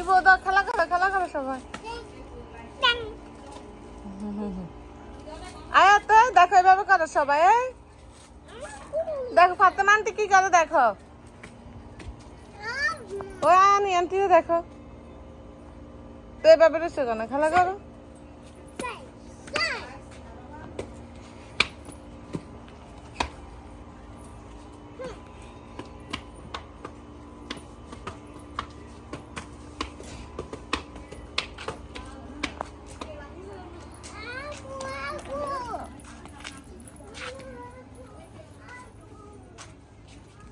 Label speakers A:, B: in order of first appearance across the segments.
A: নিব দাও, খেলা করো খেলা করো সবাই। আয়া তো দেখো এভাবে করো সবাই। দেখো, ফাতেমা আন্টি কি করে, দেখো। ও আনি আন্টি দেখো। তো এভাবে রয়েছে কেন? খেলা করো।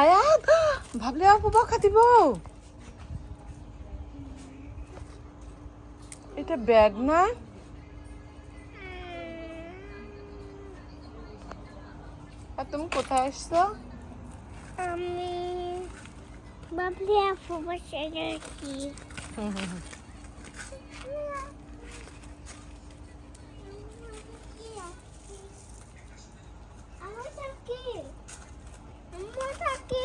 A: আয়াত ভাবলে আপু বকা দিব এটা ব্যাগ না? আর তুমি কোথায় আসছো?
B: আমি বাবলি আপু বসে গেছি